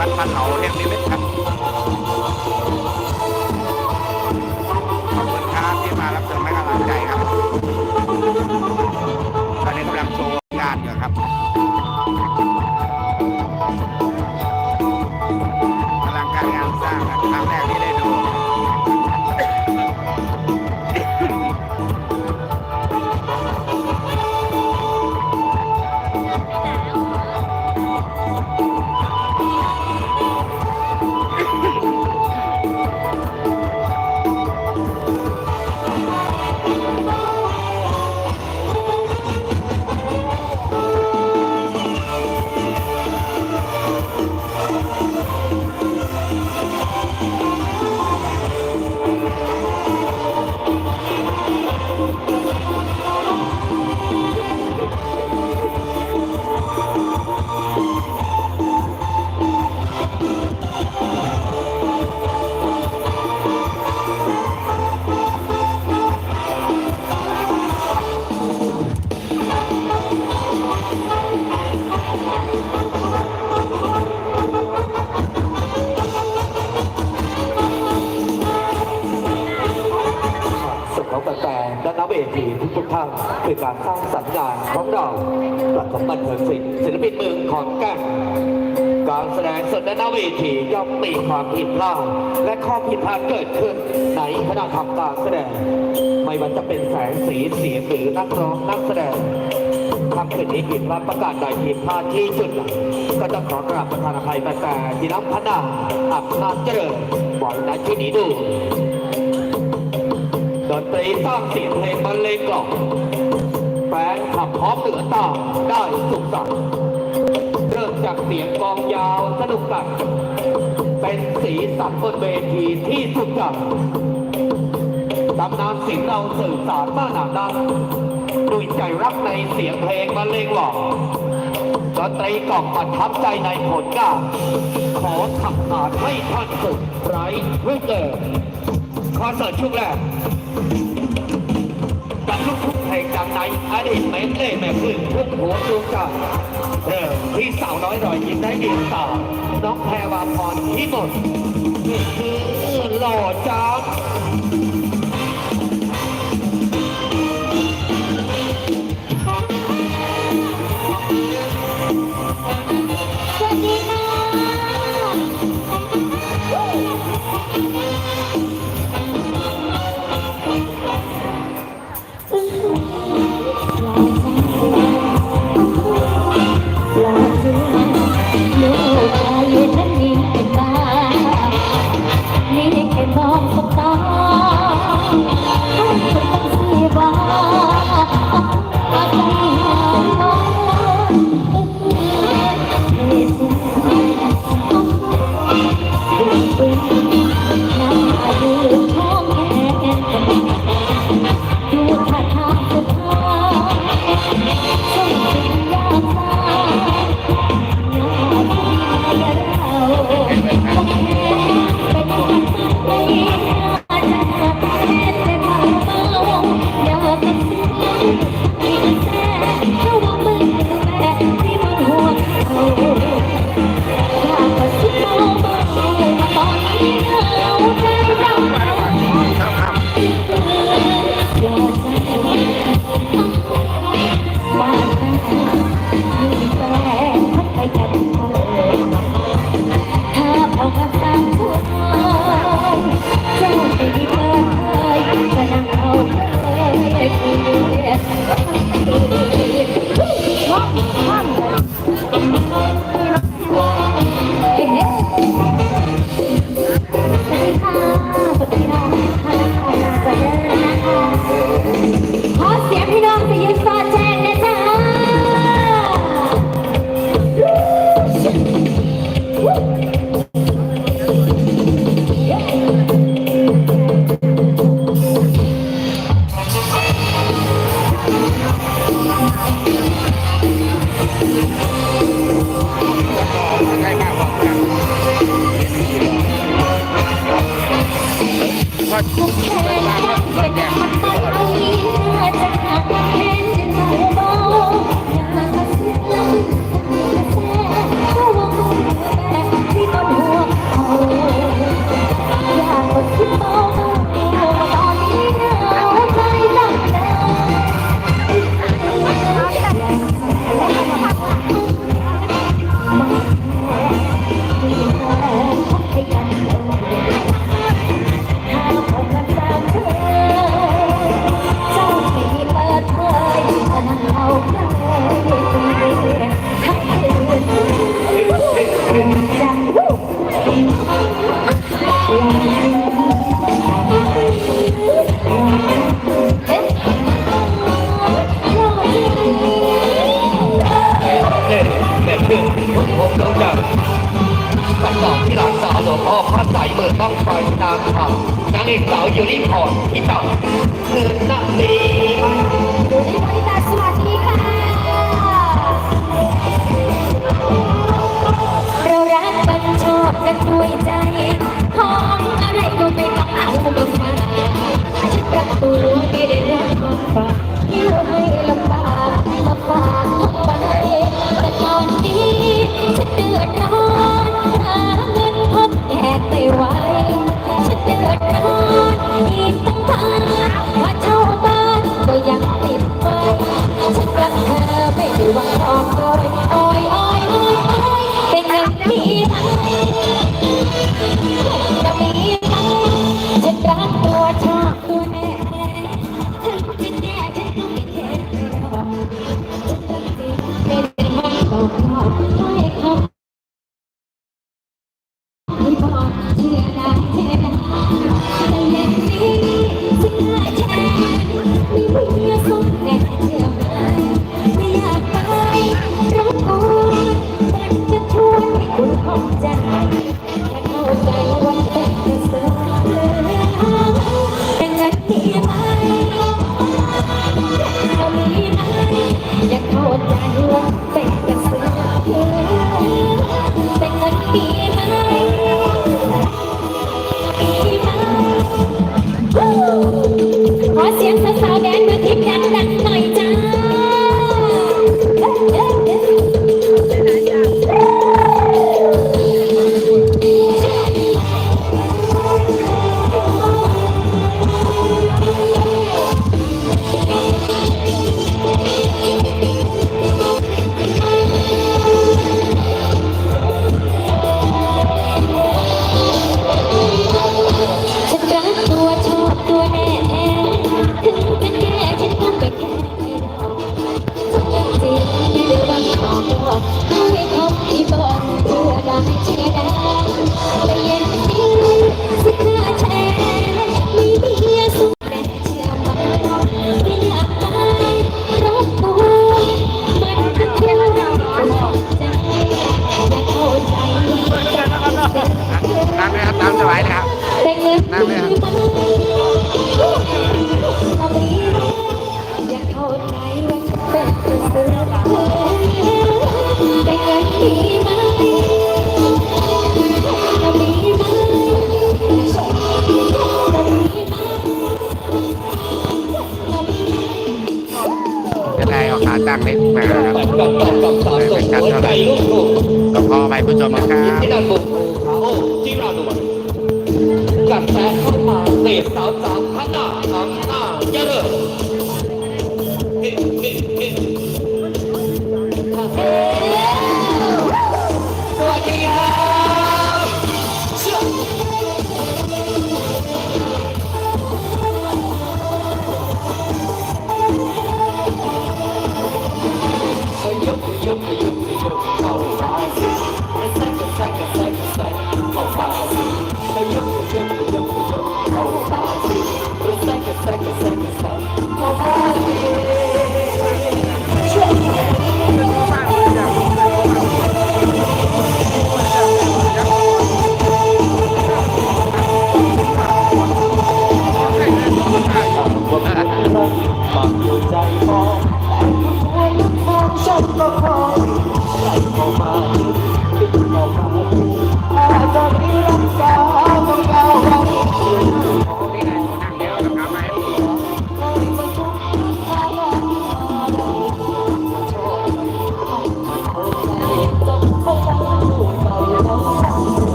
ประจำปีวัดพันเหาเรียกนิมิตครับ ขอบคุณครับที่มารับชมให้กำลังใจครับ ตอนนี้กำลังโชว์งานอยู่ครับ ทานคือการสร้างสัญญาณของเราประถมบันเทิงศิลป์ศิลปินเมืองขอนแก่นการแสดงสดและนักเวทีย่อมมีความผิดพลาดและข้อผิดพลาดเกิดขึ้นในขณะทำการแสดง ไม่ว่าจะเป็นแสงสีเสียงหรือนักร้องนักแสดงคำคืนนี้ผิดพลาดประกาศใดผิดพลาดที่จุด ก็ต้องขอกราบประธานอภัยแต่แต่ที่รับพนาอับนาเจริญบอลนั้นที่นี้ดู ดนตรีสร้างเสียงเพลงบรรเลงกล่อมแฟนขับพร้อมเหนือตาได้สุขสันต์เริ่มจากเสียงกองยาวสนุกกันเป็นสีสันบนเวทีที่สุดยอดตำนานสิ่งเราสื่อสารมาหนาดันด้วยใจรักในเสียงเพลงบรรเลงหล่อดนตรีกล่อมประทับใจในผลงานขอทำงานให้ท่านสุดไร้เพื่อเกิด คอนเสิร์ตช่วงแรกกับลูกทุ่งเพลงดังในอดีตแม่เล่แม่พึ่งพุ่มหัวดวงจันทร์เริ่มที่สาวน้อยรอยยิ้มได้ดียงสาวน้องแพรวาพรที่หมดนี่คือหล่อจ้าบสวัสดีค่ะ พัดสายเบิดต้องคอยตามข่านางเอกสาวอยู่ริพอร์ตที่ต่อเงินนักดี น้ำเลยครับน้ำสบายเลยครับน้ำเลยครับจะได้เอาขาตั้งเล็กมาครับเป็นการเท่าไหร่ก็พอไปผู้ชมครับ แฟนเข้ามาเตะสาวๆข้างหน้าข้างหน้า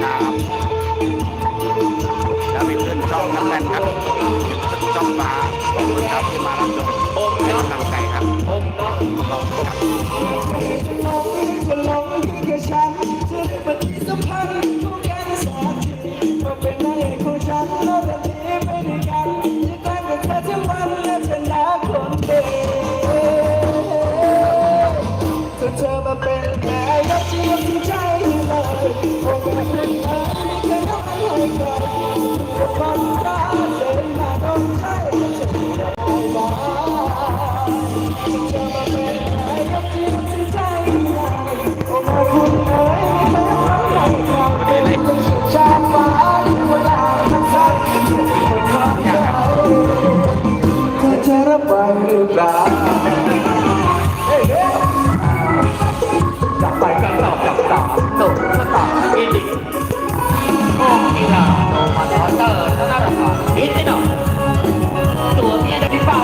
ครับแล้วไปขึ้นช่องน้ำเงินครับช่องฟ้าขอบคุณครับที่มารับชมองค์ให้น็อตกำลังใจครับองค์น็อตขอบคุณครับ จับไปกันหลอจับตาตกมาตาอีดิโอ้กีฬาโนมาเตอร์ธนาคารอีดิโนตัวเมียได้เปล่า